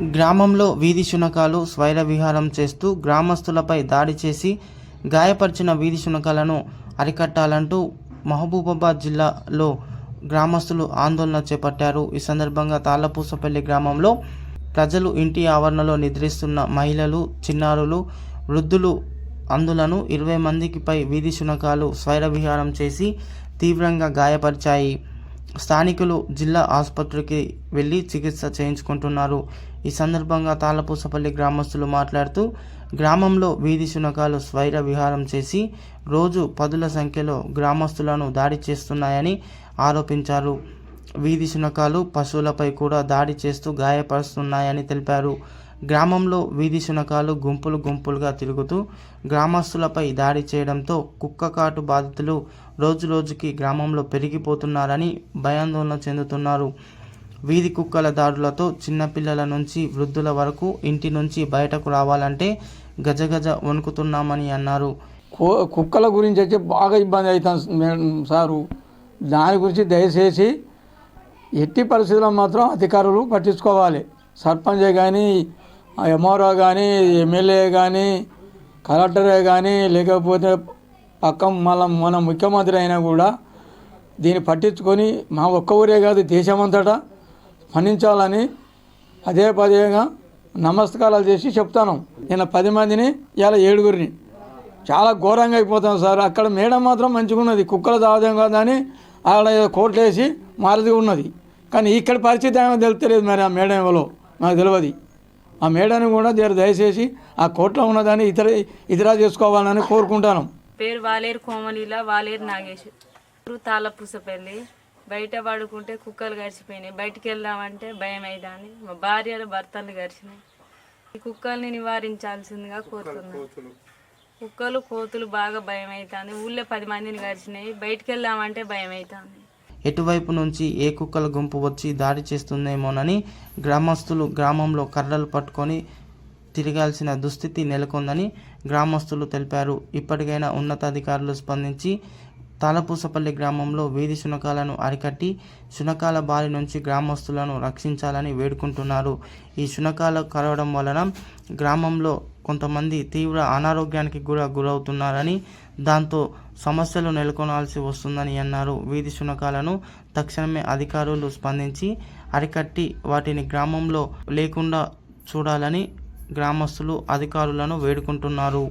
గ్రామంలో వీధి శునకాలు స్వైర విహారం చేస్తూ గ్రామస్తులపై దాడి చేసి గాయపరిచిన వీధి శునకాలను అరికట్టాలంటూ మహబూబాబాద్ జిల్లాలో గ్రామస్తులు ఆందోళన చేపట్టారు. ఈ సందర్భంగా తాళ్ళపూసపల్లి గ్రామంలో ప్రజలు ఇంటి ఆవరణలో నిద్రిస్తున్న మహిళలు చిన్నారులు వృద్ధులు అందులను ఇరవై మందికి పై వీధి శునకాలు స్వైర విహారం చేసి తీవ్రంగా గాయపరిచాయి. స్థానికులు జిల్లా ఆసుపత్రికి వెళ్ళి చికిత్స చేయించుకుంటున్నారు. ఈ సందర్భంగా తాళపూసపల్లి గ్రామస్తులు మాట్లాడుతూ గ్రామంలో వీధి శునకాలు స్వైర విహారం చేసి రోజు పదుల సంఖ్యలో గ్రామస్తులను దాడి చేస్తున్నాయని ఆరోపించారు. వీధి శునకాలు పశువులపై కూడా దాడి చేస్తూ గాయపరుస్తున్నాయని తెలిపారు. గ్రామంలో వీధి శునకాలు గుంపులు గుంపులుగా తిరుగుతూ గ్రామస్తులపై దాడి చేయడంతో కుక్క కాటు బాధితులు రోజురోజుకి గ్రామంలో పెరిగిపోతున్నారని భయాందోళన చెందుతున్నారు. వీధి కుక్కల దాడులతో చిన్నపిల్లల నుంచి వృద్ధుల వరకు ఇంటి నుంచి బయటకు రావాలంటే గజగజ వణుకుతున్నామని అన్నారు. కుక్కల గురించి అయితే బాగా ఇబ్బంది అవుతుంది మేడం సారు. దాని గురించి దయచేసి ఎట్టి పరిస్థితుల్లో మాత్రం అధికారులు పట్టించుకోవాలి. సర్పంచే కానీ ఎంఆర్ఓ కానీ ఎమ్మెల్యే కానీ కలెక్టరే కానీ లేకపోతే పక్కం మన మన ముఖ్యమంత్రి అయినా కూడా దీన్ని పట్టించుకొని మా ఒక్క ఊరే కాదు దేశమంతటా స్పందించాలని పదే పదేగా నమస్కారాలు చేసి చెప్తాను. నిన్న పది మందిని ఇలా ఏడుగురిని. చాలా ఘోరంగా అయిపోతాం సార్. అక్కడ మేడం మాత్రం మంచిగా ఉన్నది. కుక్కల దాదాం కాదని అక్కడ ఆడ కోట్లు వేసి మారది ఉన్నది. కానీ ఇక్కడ పరిస్థితి ఏమో తెలుస్తలేదు మరి ఆ మేడం ఎవరో. నాకు తెలియదు ఆ మేడాన్ని కూడా జర దయచేసి ఆ కోట్లో ఉన్నదాన్ని ఇతర ఇతర చేసుకోవాలని కోరుకుంటాను. పేరు వాలేరు కోమలీల వాలేరు నాగేష్ ఊరు తాళ్ళపూసపల్లి. బయట పడుకుంటే కుక్కలు గడిచిపోయినాయి. బయటికి వెళ్దామంటే భయం అవుతుంది మా భార్యలు భర్తలు గడిచినాయి. ఈ కుక్కల్ని నివారించాల్సిందిగా కోరుతున్నాను. కుక్కలు కోతులు. బాగా భయం అవుతుంది ఊళ్ళో పది మందిని గడిచినాయి. బయటికి వెళ్దామంటే భయం అవుతుంది ఎటువైపు నుంచి ఏ కుక్కల గుంపు వచ్చి దాడి చేస్తుందేమోనని గ్రామస్తులు గ్రామంలో కర్రలు పట్టుకొని తిరగాల్సిన దుస్థితి నెలకొందని గ్రామస్తులు తెలిపారు. ఇప్పటికైనా ఉన్నతాధికారులు స్పందించి తాళపూసపల్లి గ్రామంలో వీధి శునకాలను అరికట్టి శునకాల బారి నుంచి గ్రామస్తులను రక్షించాలని వేడుకుంటున్నారు. ఈ శునకాలు కరవడం వలన గ్రామంలో కొంతమంది తీవ్ర అనారోగ్యానికి కూడా గురవుతున్నారని దాంతో సమస్యలు నెలకొనాల్సి వస్తుందని అన్నారు. వీధి శునకాలను తక్షణమే అధికారులు స్పందించి అరికట్టి వాటిని గ్రామంలో లేకుండా చూడాలని గ్రామస్తులు అధికారులను వేడుకుంటున్నారు.